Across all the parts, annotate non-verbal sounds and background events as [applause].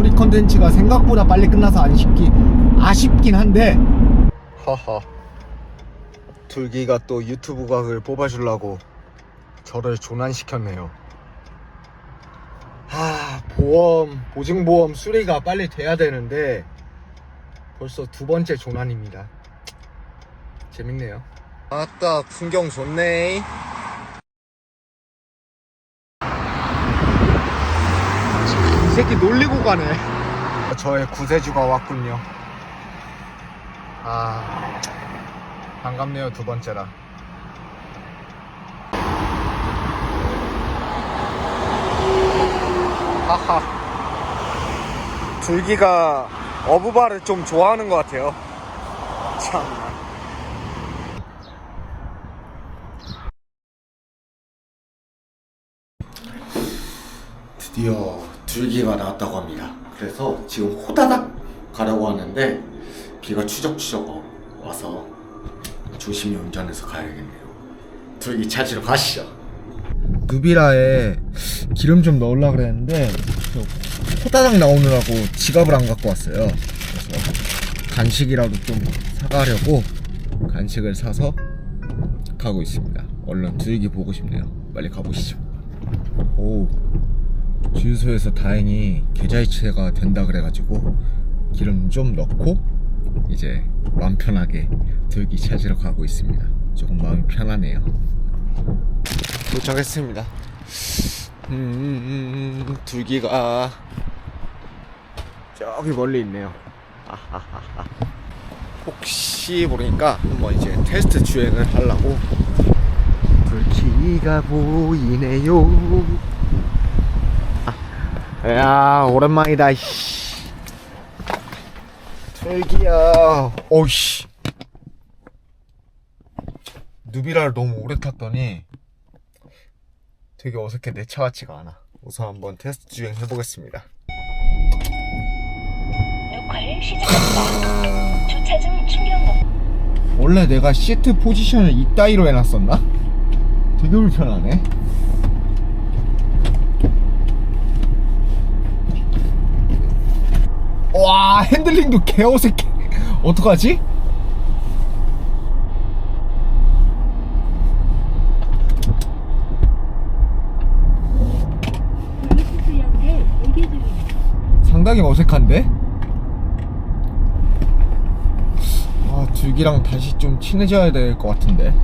수리 컨텐츠가 생각보다 빨리 끝나서 아쉽기, 아쉽긴 한데. 하하. 둘기가 또 유튜브 각을 뽑아주려고 저를 조난시켰네요. 아 보험 보증보험 수리가 빨리 돼야 되는데 벌써 두 번째 조난입니다. 재밌네요. 아따 풍경 좋네 새끼 놀리고 가네. 저의 구세주가 왔군요. 아 반갑네요 두 번째라. 하하. 둘기가 어부바를 좀 좋아하는 것 같아요. 참나 드디어 둘기가 나왔다고 합니다. 그래서 지금 호다닥 가려고 하는데 비가 추적추적 어- 와서 조심히 운전해서 가야겠네요. 둘기 찾으러 가시죠. 누비라에 기름 좀 넣으려고 그랬는데 저 호다닥 나오느라고 지갑을 안 갖고 왔어요. 그래서 간식이라도 좀 사가려고 간식을 사서 가고 있습니다. 얼른 두익이 보고 싶네요. 빨리 가보시죠. 오 주유소에서 다행히 계좌이체가 된다 그래가지고 기름 좀 넣고 이제 마음 편하게 두익이 찾으러 가고 있습니다. 조금 마음이 편하네요. 도착했습니다. 음, 음, 음, 둘기가 저기 멀리 있네요. 아하하하. 혹시 모르니까 한번 이제 테스트 주행을 하려고. 불키가 보이네요. 아, 야 오랜만이다 씨. 둘기야 오씨 누비라를 너무 오래 탔더니 되게 어색해 내 차 같지가 않아 우선 한번 테스트 주행 해보겠습니다 녹화를 시작합니다. 주차 중 충격 원래 내가 시트 포지션을 이따위로 해놨었나? 되게 불편하네. 와 핸들링도 개 어색해. [laughs] 어떡하지? 상당히 어색한데? 아 둘기랑 다시 좀 친해져야 될 것 같은데.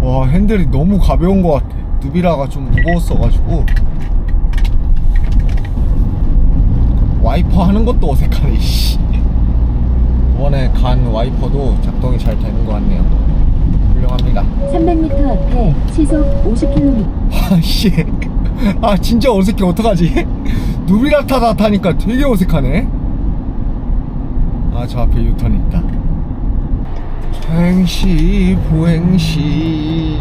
와 핸들이 너무 가벼운 것 같아. 누비라가 좀 무거웠어가지고 와이퍼 하는 것도 어색하네. 씨. 이번에 간 와이퍼도 작동이 잘 되는 것 같네요. 훌륭합니다. 300m 앞에 시속 50km. 아씨 아 진짜 어색해 어떡하지 누비라 타다 타니까 되게 어색하네 아 저 앞에 유턴 있다 행시 보행시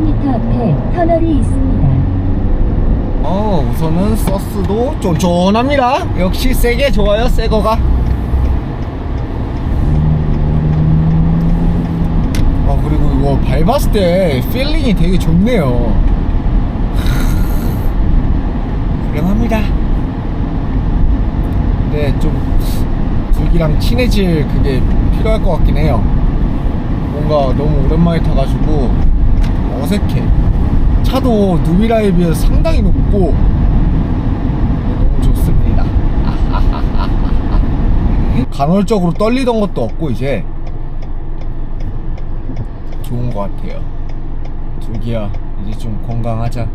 600m 앞에 터널이 있습니다. 어 우선은 서스도 쫀쫀합니다. 역시 세게 좋아요 새거가. 아 그리고 이거 밟았을 때 필링이 되게 좋네요. [laughs] 훌륭합니다. 근데 좀 둘기랑 친해질 그게 필요할 것 같긴 해요. 뭔가 너무 오랜만에 타가지고 어색해 차도 누비라에 비해 상당히 높고 너무 좋습니다. [laughs] 간헐적으로 떨리던 것도 없고 이제 좋은 것 같아요. 둘기야 이제 좀 건강하자.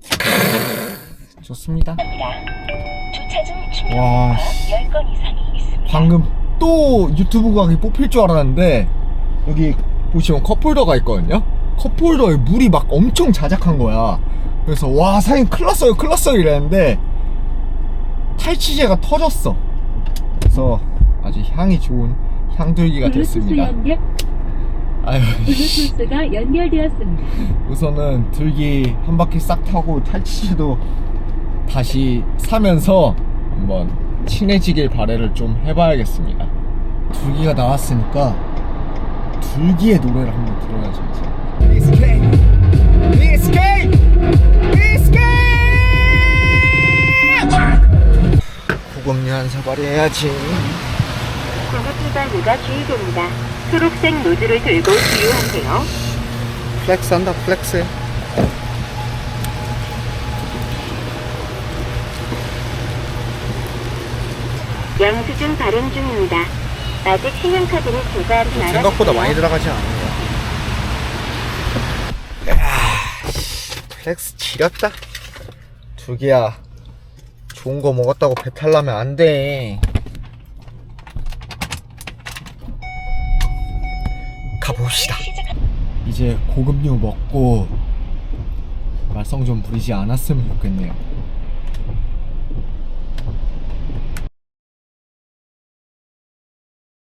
[laughs] 좋습니다. 와, 10건 이상이 있습니다. 방금 또 유튜브 각이 뽑힐 줄 알았는데 여기 보시면 컵홀더가 있거든요 컵홀더에 물이 막 엄청 자작한 거야 그래서 와 사장님 큰일 났어요 큰일 났어요 이랬는데 탈취제가 터졌어 그래서 아주 향이 좋은 향들기가 됐습니다 연결 아유 씨. 블루투스가 연결되었습니다. 우선은 들기 한 바퀴 싹 타고 탈취제도 다시 사면서 한번 친해지길 바래를 좀 해봐야겠습니다. 둘기가 나왔으니까 둘기의 노래를 한번 들어야죠 이제. 고급류 한 사발이 해야지. 구급기관류가 주의됩니다. 초록색 노즐을 들고 주유하세요. 플렉스 한다 플렉스. 영수증 발행 중입니다. 아직 신용카드는 제거하지 않았어요. 생각보다 많이 들어가지 않네요. 플렉스 지렸다. 두기야, 좋은 거 먹었다고 배탈 나면 안 돼. 가봅시다. 이제 고급류 먹고 말썽 좀 부리지 않았으면 좋겠네요.